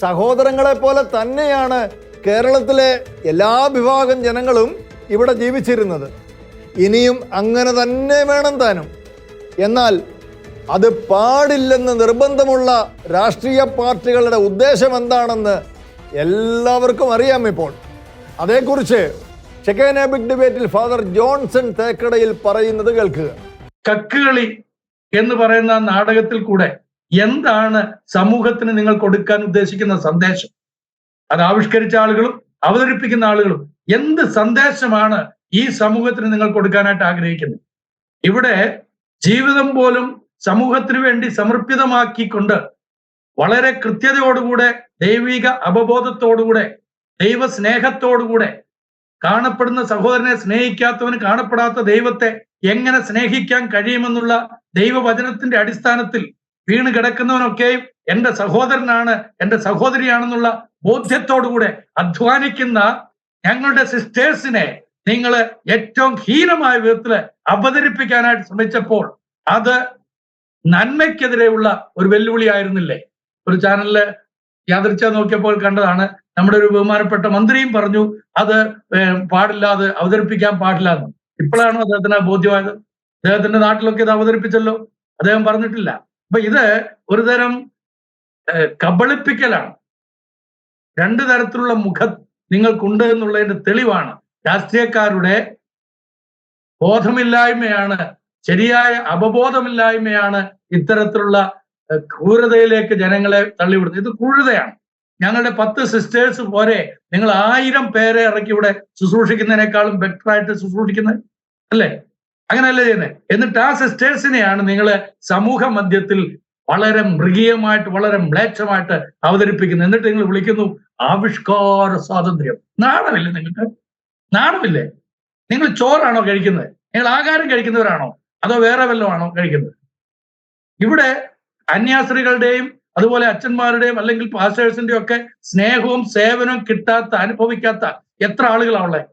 സഹോദരങ്ങളെ പോലെ തന്നെയാണ് കേരളത്തിലെ എല്ലാ വിഭാഗം ജനങ്ങളും ഇവിടെ ജീവിച്ചിരുന്നത്. ഇനിയും അങ്ങനെ തന്നെ വേണം താനും. എന്നാൽ അത് പാടില്ലെന്ന് നിർബന്ധമുള്ള രാഷ്ട്രീയ പാർട്ടികളുടെ ഉദ്ദേശം എന്താണെന്ന് എല്ലാവർക്കും അറിയാം ഇപ്പോൾ. അതേക്കുറിച്ച് ഷെക്കേന ബിഗ് ഡിബേറ്റിൽ ഫാദർ ജോൺസൺ തേക്കടയിൽ പറയുന്നത് കേൾക്കുക കക്കുകളി എന്ന് പറയുന്ന നാടകത്തിൽ കൂടെ എന്താണ് സമൂഹത്തിന് നിങ്ങൾ കൊടുക്കാൻ ഉദ്ദേശിക്കുന്ന സന്ദേശം? അത് ആവിഷ്കരിച്ച ആളുകളും അവതരിപ്പിക്കുന്ന ആളുകളും എന്ത് സന്ദേശമാണ് ഈ സമൂഹത്തിന് നിങ്ങൾ കൊടുക്കാനായിട്ട് ആഗ്രഹിക്കുന്നു. ഇവിടെ ജീവിതം പോലും സമൂഹത്തിന് വേണ്ടി സമർപ്പിതമാക്കിക്കൊണ്ട് വളരെ കൃത്യതയോടുകൂടെ ദൈവിക അവബോധത്തോടുകൂടെ ദൈവ സ്നേഹത്തോടുകൂടെ കാണപ്പെടുന്ന സഹോദരനെ സ്നേഹിക്കാത്തവന് കാണപ്പെടാത്ത ദൈവത്തെ എങ്ങനെ സ്നേഹിക്കാൻ കഴിയുമെന്നുള്ള ദൈവവചനത്തിന്റെ അടിസ്ഥാനത്തിൽ വീണ് കിടക്കുന്നവനൊക്കെയും എന്റെ സഹോദരനാണ് എന്റെ സഹോദരിയാണെന്നുള്ള ബോധ്യത്തോടുകൂടെ അധ്വാനിക്കുന്ന ഞങ്ങളുടെ സിസ്റ്റേഴ്സിനെ നിങ്ങൾ ഏറ്റവും ഹീനമായ വിധത്തിൽ അവതരിപ്പിക്കാനായിട്ട് ശ്രമിച്ചപ്പോൾ അത് നന്മയ്ക്കെതിരെയുള്ള ഒരു വെല്ലുവിളി ആയിരുന്നില്ലേ? ഒരു ചാനലിൽ യാദർച്ച നോക്കിയപ്പോൾ കണ്ടതാണ്. നമ്മുടെ ഒരു ബഹുമാനപ്പെട്ട മന്ത്രിയും പറഞ്ഞു അത് പാടില്ലാതെ അവതരിപ്പിക്കാൻ എന്ന്. ഇപ്പോഴാണോ അദ്ദേഹത്തിന് ബോധ്യമായത്? അദ്ദേഹത്തിന്റെ നാട്ടിലൊക്കെ ഇത് അവതരിപ്പിച്ചല്ലോ? അദ്ദേഹം പറഞ്ഞിട്ടില്ല. അപ്പൊ ഇത് ഒരു തരം കബളിപ്പിക്കലാണ്. രണ്ടു തരത്തിലുള്ള മുഖം നിങ്ങൾക്കുണ്ട് എന്നുള്ളതിന്റെ തെളിവാണ്. രാഷ്ട്രീയക്കാരുടെ ബോധമില്ലായ്മയാണ് ശരിയായ അവബോധമില്ലായ്മയാണ് ഇത്തരത്തിലുള്ള ക്രൂരതയിലേക്ക് ജനങ്ങളെ തള്ളിവിടുന്നത്. ഇത് ക്രൂരതയാണ്. ഞങ്ങളുടെ പത്ത് സിസ്റ്റേഴ്സ് പോരെ നിങ്ങൾ ആയിരം പേരെ ഇറക്കി ഇവിടെ ശുശ്രൂഷിക്കുന്നതിനേക്കാളും ബെറ്റർ ആയിട്ട് ശുശ്രൂഷിക്കുന്നത് അല്ലേ? അങ്ങനെയല്ലേ ചെയ്യുന്നത് എന്നിട്ട് ആ സിസ്റ്റേഴ്സിനെയാണ് നിങ്ങൾ സമൂഹ മധ്യത്തിൽ വളരെ മൃഗീയമായിട്ട് വളരെ മ്ലേച്ഛമായിട്ട് അവതരിപ്പിക്കുന്നത്. എന്നിട്ട് നിങ്ങൾ വിളിക്കുന്നു ആവിഷ്കാര സ്വാതന്ത്ര്യം. നാണമില്ലേ നിങ്ങൾക്ക്? നാണമില്ലേ? നിങ്ങൾ ചോറാണോ കഴിക്കുന്നത്? നിങ്ങൾ ആകാരം കഴിക്കുന്നവരാണോ? അതോ വേറെ വല്ലതും കഴിക്കുന്നത്? ഇവിടെ അന്യാസ്ത്രീകളുടെയും അതുപോലെ അച്ഛന്മാരുടെയും അല്ലെങ്കിൽ പാസ്റ്റേഴ്സിന്റെയും ഒക്കെ സ്നേഹവും സേവനവും കിട്ടാത്ത അനുഭവിക്കാത്ത എത്ര ആളുകളാണുള്ളത്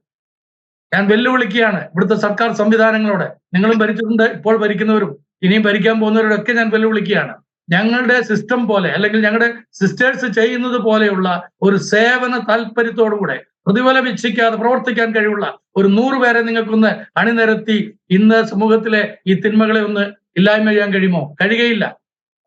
ഞാൻ വെല്ലുവിളിക്കുകയാണ് ഇവിടുത്തെ സർക്കാർ സംവിധാനങ്ങളോട്. നിങ്ങളും ഭരിച്ചിട്ടുണ്ട് ഇപ്പോൾ ഭരിക്കുന്നവരും ഇനിയും ഭരിക്കാൻ പോകുന്നവരോടൊക്കെ ഞാൻ വെല്ലുവിളിക്കുകയാണ്. ഞങ്ങളുടെ സിസ്റ്റം പോലെ അല്ലെങ്കിൽ ഞങ്ങളുടെ സിസ്റ്റേഴ്സ് ചെയ്യുന്നത് പോലെയുള്ള ഒരു സേവന താല്പര്യത്തോടുകൂടെ പ്രതിഫലം ഇച്ഛിക്കാതെ പ്രവർത്തിക്കാൻ കഴിവുള്ള ഒരു നൂറ് പേരെ നിങ്ങൾക്കൊന്ന് അണിനിരത്തി ഇന്ന് സമൂഹത്തിലെ ഈ തിന്മകളെ ഒന്ന് ഇല്ലായ്മ ചെയ്യാൻ കഴിയുമോ? കഴിയുകയില്ല.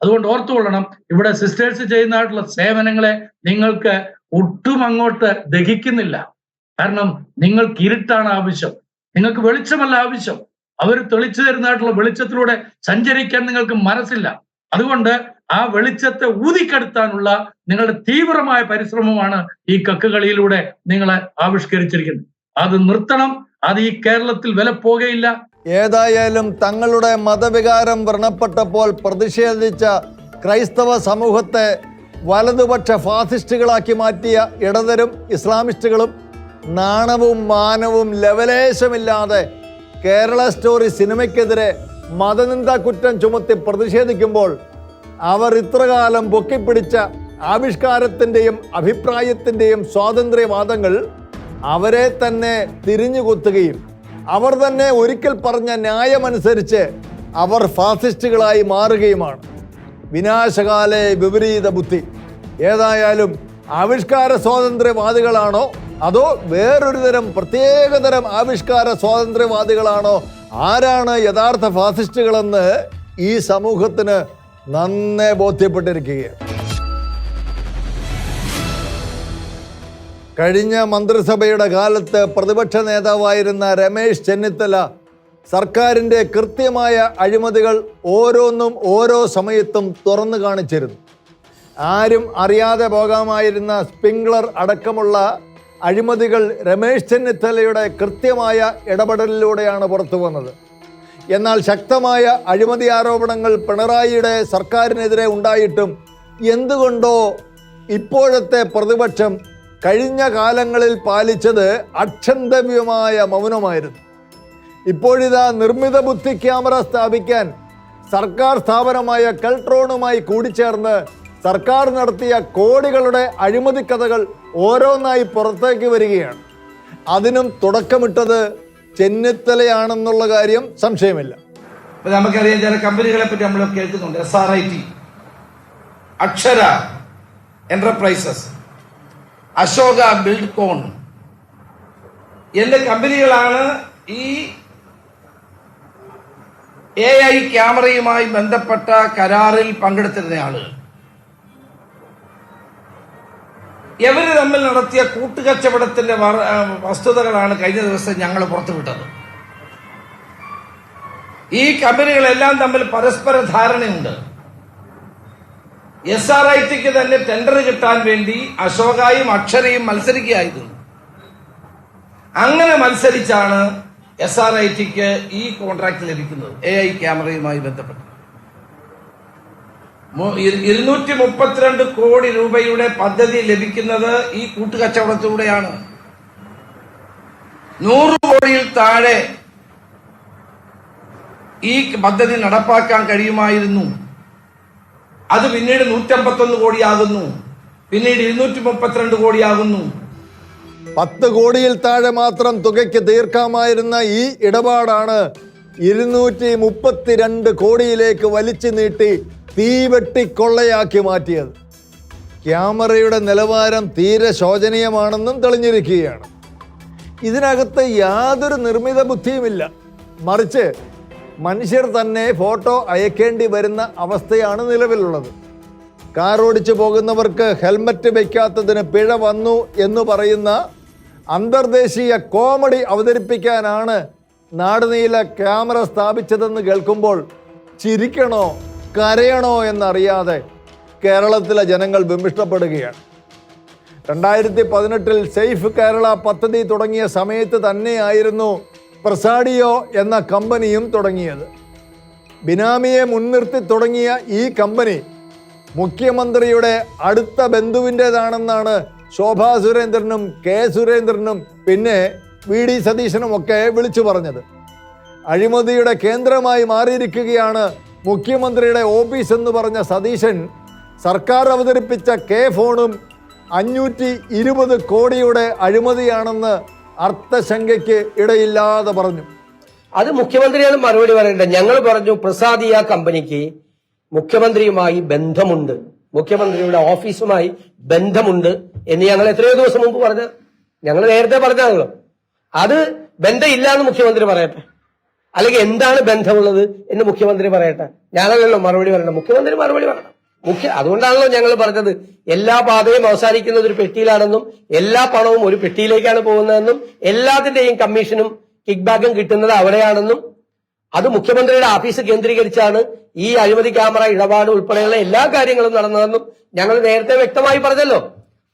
അതുകൊണ്ട് ഓർത്തുകൊള്ളണം ഇവിടെ സിസ്റ്റേഴ്സ് ചെയ്യുന്നതായിട്ടുള്ള സേവനങ്ങളെ നിങ്ങൾക്ക് ഒട്ടും അങ്ങോട്ട് ദഹിക്കുന്നില്ല. കാരണം നിങ്ങൾക്ക് ഇരുട്ടാണ് ആവശ്യം നിങ്ങൾക്ക് വെളിച്ചമല്ല ആവശ്യം. അവർ തെളിച്ചു തരുന്നതായിട്ടുള്ള വെളിച്ചത്തിലൂടെ സഞ്ചരിക്കാൻ നിങ്ങൾക്ക് മനസ്സില്ല. അതുകൊണ്ട് ആ വെളിച്ചത്തെ ഊതിക്കെടുത്താനുള്ള നിങ്ങളുടെ തീവ്രമായ പരിശ്രമമാണ് ഈ കക്കുകളിയിലൂടെ നിങ്ങളെ ആവിഷ്കരിച്ചിരിക്കുന്നത്. അത് നിർത്തണം. അത് ഈ കേരളത്തിൽ വില പോകയില്ല. ഏതായാലും തങ്ങളുടെ മതവികാരം വ്രണപ്പെട്ടപ്പോൾ പ്രതിഷേധിച്ച ക്രൈസ്തവ സമൂഹത്തെ വലതുപക്ഷ ഫാസിസ്റ്റുകളാക്കി മാറ്റിയ ഇടതരും ഇസ്ലാമിസ്റ്റുകളും നാണവും മാനവും ലവലേശമില്ലാതെ കേരള സ്റ്റോറി സിനിമയ്ക്കെതിരെ മതനിന്ദ കുറ്റം ചുമത്തി പ്രതിഷേധിക്കുമ്പോൾ അവർ ഇത്രകാലം പൊക്കിപ്പിടിച്ച ആവിഷ്കാരത്തിന്റെയും അഭിപ്രായത്തിന്റെയും സ്വാതന്ത്ര്യവാദങ്ങൾ അവരെ തന്നെ തിരിഞ്ഞുകൊത്തുകയും അവർ തന്നെ ഒരിക്കൽ പറഞ്ഞ ന്യായമനുസരിച്ച് അവർ ഫാസിസ്റ്റുകളായി മാറുകയുമാണ്. വിനാശകാലെ വിപരീത ബുദ്ധി. ഏതായാലും ആവിഷ്കാര സ്വാതന്ത്ര്യവാദികളാണോ അതോ വേറൊരു തരം പ്രത്യേകതരം ആവിഷ്കാര സ്വാതന്ത്ര്യവാദികളാണോ ആരാണ് യഥാർത്ഥ ഫാസിസ്റ്റുകളെന്ന് ഈ സമൂഹത്തിന് നന്നേ ബോധ്യപ്പെട്ടിരിക്കുകയാണ്. കഴിഞ്ഞ മന്ത്രിസഭയുടെ കാലത്ത് പ്രതിപക്ഷ നേതാവായിരുന്ന രമേശ് ചെന്നിത്തല സർക്കാരിന്റെ കൃത്യമായ അഴിമതികൾ ഓരോന്നും ഓരോ സമയത്തും തുറന്നു കാണിച്ചിരുന്നു. ആരും അറിയാതെ പോകാമായിരുന്ന സ്പ്രിംഗ്ലർ അടക്കമുള്ള അഴിമതികൾ രമേശ് ചെന്നിത്തലയുടെ കൃത്യമായ ഇടപെടലിലൂടെയാണ് പുറത്തു വന്നത്. എന്നാൽ ശക്തമായ അഴിമതി ആരോപണങ്ങൾ പിണറായിയുടെ സർക്കാരിനെതിരെ ഉണ്ടായിട്ടും എന്തുകൊണ്ടോ ഇപ്പോഴത്തെ പ്രതിപക്ഷം കഴിഞ്ഞ കാലങ്ങളിൽ പാലിച്ചത് അക്ഷന്തവ്യമായ മൗനമായിരുന്നു. ഇപ്പോഴിതാ നിർമ്മിത ബുദ്ധി ക്യാമറ സ്ഥാപിക്കാൻ സർക്കാർ സ്ഥാപനമായ കെൽട്രോണുമായി കൂടിച്ചേർന്ന് സർക്കാർ നടത്തിയ കോടികളുടെ അഴിമതി കഥകൾ ഓരോന്നായി പുറത്തേക്ക് വരികയാണ്. അതിനും തുടക്കമിട്ടത് ചെന്നിത്തലയാണെന്നുള്ള കാര്യം സംശയമില്ല. നമുക്കറിയാം ചില കമ്പനികളെ പറ്റി നമ്മൾ കേൾക്കുന്നുണ്ട്. S R I T Akshara enterprises Ashoka buildcon എന്റെ കമ്പനികളാണ് ഈ എ ഐ ക്യാമറയുമായി ബന്ധപ്പെട്ട കരാറിൽ പങ്കെടുത്തിരുന്ന ആളുകൾ ഇവർ തമ്മിൽ നടത്തിയ കൂട്ടുകച്ചവടത്തിന്റെ വസ്തുതകളാണ് കഴിഞ്ഞ ദിവസം ഞങ്ങൾ പുറത്തുവിട്ടത്. ഈ കമ്പനികളെല്ലാം തമ്മിൽ പരസ്പര ധാരണയുണ്ട്. എസ് ആർ ഐ ടിക്ക് തന്നെ ടെൻഡർ കിട്ടാൻ വേണ്ടി അശോകായും അക്ഷരയും മത്സരിക്കുകയായിരുന്നു. അങ്ങനെ മത്സരിച്ചാണ് എസ് ആർ ഐ ടിക്ക് ഈ കോൺട്രാക്ട് ലഭിക്കുന്നത്. എ ഐ ക്യാമറയുമായി ബന്ധപ്പെട്ട്. ഇരുന്നൂറ്റി മുപ്പത്തിരണ്ട് കോടി രൂപയുടെ പദ്ധതി ലഭിക്കുന്നത് ഈ കൂട്ടുകച്ചവടത്തിലൂടെയാണ്. നൂറ് കോടിയിൽ താഴെ ഈ പദ്ധതി നടപ്പാക്കാൻ കഴിയുമായിരുന്നു. അത് പിന്നീട് നൂറ്റമ്പത്തൊന്ന് കോടിയാകുന്നു. പിന്നീട് ഇരുന്നൂറ്റി മുപ്പത്തിരണ്ട് കോടിയാകുന്നു. പത്ത് കോടിയിൽ താഴെ മാത്രം തുകയ്ക്ക് തീർക്കാമായിരുന്ന ഈ ഇടപാടാണ് ഇരുന്നൂറ്റി മുപ്പത്തിരണ്ട് കോടിയിലേക്ക് വലിച്ചു നീട്ടി തീവെട്ടി കൊള്ളയാക്കി മാറ്റിയത്. ക്യാമറയുടെ നിലവാരം തീരെ ശോചനീയമാണെന്നും തെളിഞ്ഞിരിക്കുകയാണ്. ഇതിനകത്ത് യാതൊരു നിർമ്മിത ബുദ്ധിയുമില്ല. മറിച്ച് മനുഷ്യർ തന്നെ ഫോട്ടോ അയക്കേണ്ടി വരുന്ന അവസ്ഥയാണ് നിലവിലുള്ളത്. കാർ ഓടിച്ചു പോകുന്നവർക്ക് ഹെൽമറ്റ് വയ്ക്കാത്തതിന് പിഴ വന്നു എന്ന് പറയുന്ന അന്തർദേശീയ കോമഡി അവതരിപ്പിക്കാനാണ് നാടുനീള ക്യാമറ സ്ഥാപിച്ചതെന്ന് കേൾക്കുമ്പോൾ ചിരിക്കണോ? കരയണോ എന്നറിയാതെ കേരളത്തിലെ ജനങ്ങൾ വിമിഷ്ടപ്പെടുകയാണ് രണ്ടായിരത്തി പതിനെട്ടിൽ സേഫ് കേരള പദ്ധതി തുടങ്ങിയ സമയത്ത് തന്നെയായിരുന്നു പ്രസാഡിയോ എന്ന കമ്പനിയും തുടങ്ങിയത്. ബിനാമിയെ മുൻനിർത്തി തുടങ്ങിയ ഈ കമ്പനി മുഖ്യമന്ത്രിയുടെ അടുത്ത ബന്ധുവിന്റെതാണെന്നാണ് ശോഭാ സുരേന്ദ്രനും കെ സുരേന്ദ്രനും പിന്നെ വി ഡി സതീശനും ഒക്കെ വിളിച്ചു പറഞ്ഞത്. അഴിമതിയുടെ കേന്ദ്രമായി മാറിയിരിക്കുകയാണ് മുഖ്യമന്ത്രിയുടെ ഓഫീസ് എന്ന് പറഞ്ഞ സതീശൻ സർക്കാർ അവതരിപ്പിച്ച കെ ഫോണും അഞ്ഞൂറ്റി ഇരുപത് കോടിയുടെ അഴിമതിയാണെന്ന് അർത്ഥശങ്കയ്ക്ക് ഇടയില്ലാതെ പറഞ്ഞു. അത് മുഖ്യമന്ത്രിയാണ് മറുപടി പറയേണ്ടത്. ഞങ്ങൾ പറഞ്ഞു പ്രസാദിയ കമ്പനിക്ക് മുഖ്യമന്ത്രിയുമായി ബന്ധമുണ്ട്. മുഖ്യമന്ത്രിയുടെ ഓഫീസുമായി ബന്ധമുണ്ട് എന്ന് ഞങ്ങൾ എത്രയോ ദിവസം മുമ്പ് പറഞ്ഞ ഞങ്ങൾ നേരത്തെ പറഞ്ഞാണല്ലോ അത് ബന്ധമില്ല എന്ന് മുഖ്യമന്ത്രി പറയട്ടെ. അല്ലെങ്കിൽ എന്താണ് ബന്ധമുള്ളത് എന്ന് മുഖ്യമന്ത്രി പറയട്ടെ. ഞാനല്ലല്ലോ മറുപടി പറയണം മുഖ്യമന്ത്രി മറുപടി പറയണം. മുഖ്യ അതുകൊണ്ടാണല്ലോ ഞങ്ങൾ പറഞ്ഞത്. എല്ലാ പാതയും അവസാനിക്കുന്നത് ഒരു പെട്ടിയിലാണെന്നും എല്ലാ പണവും ഒരു പെട്ടിയിലേക്കാണ് പോകുന്നതെന്നും എല്ലാത്തിന്റെയും കമ്മീഷനും കിക്ക് ബാക്കും കിട്ടുന്നത് അവിടെയാണെന്നും അത് മുഖ്യമന്ത്രിയുടെ ഓഫീസ് കേന്ദ്രീകരിച്ചാണ് ഈ അഴിമതി ക്യാമറ ഇടപാട് ഉൾപ്പെടെയുള്ള എല്ലാ കാര്യങ്ങളും നടന്നതെന്നും ഞങ്ങൾ നേരത്തെ വ്യക്തമായി പറഞ്ഞല്ലോ.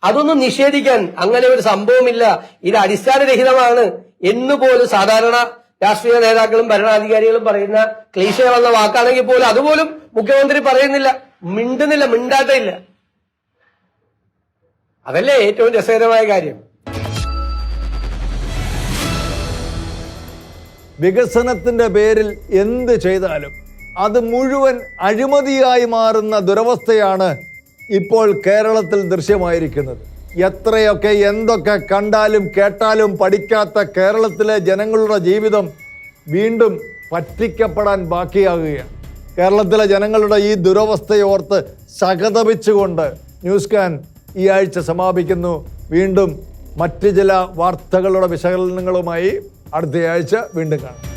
അതൊന്നും നിഷേധിക്കാൻ അങ്ങനെ ഒരു സംഭവമില്ല. ഇത് അടിസ്ഥാനരഹിതമാണ് എന്നുപോലും സാധാരണ രാഷ്ട്രീയ നേതാക്കളും ഭരണാധികാരികളും പറയുന്ന ക്ലീശ വന്ന വാക്കാണെങ്കിൽ പോലും അതുപോലും മുഖ്യമന്ത്രി പറയുന്നില്ല. മിണ്ടുന്നില്ല മിണ്ടാട്ടയില്ല അതല്ലേ ഏറ്റവും രസകരമായ കാര്യം. വികസനത്തിന്റെ പേരിൽ എന്ത് ചെയ്താലും അത് മുഴുവൻ അഴിമതിയായി മാറുന്ന ദുരവസ്ഥയാണ് ഇപ്പോൾ കേരളത്തിൽ ദൃശ്യമായിരിക്കുന്നത്. എത്രയൊക്കെ എന്തൊക്കെ കണ്ടാലും കേട്ടാലും പഠിക്കാത്ത കേരളത്തിലെ ജനങ്ങളുടെ ജീവിതം വീണ്ടും പറ്റിക്കപ്പെടാൻ ബാക്കിയാകുകയാണ്. കേരളത്തിലെ ജനങ്ങളുടെ ഈ ദുരവസ്ഥയോർത്ത് സഹതപിച്ചുകൊണ്ട് ന്യൂസ് കാൻ ഈ ആഴ്ച സമാപിക്കുന്നു. വീണ്ടും മറ്റ് ചില വാർത്തകളുടെ വിശകലനങ്ങളുമായി അടുത്തയാഴ്ച വീണ്ടും കാണാം.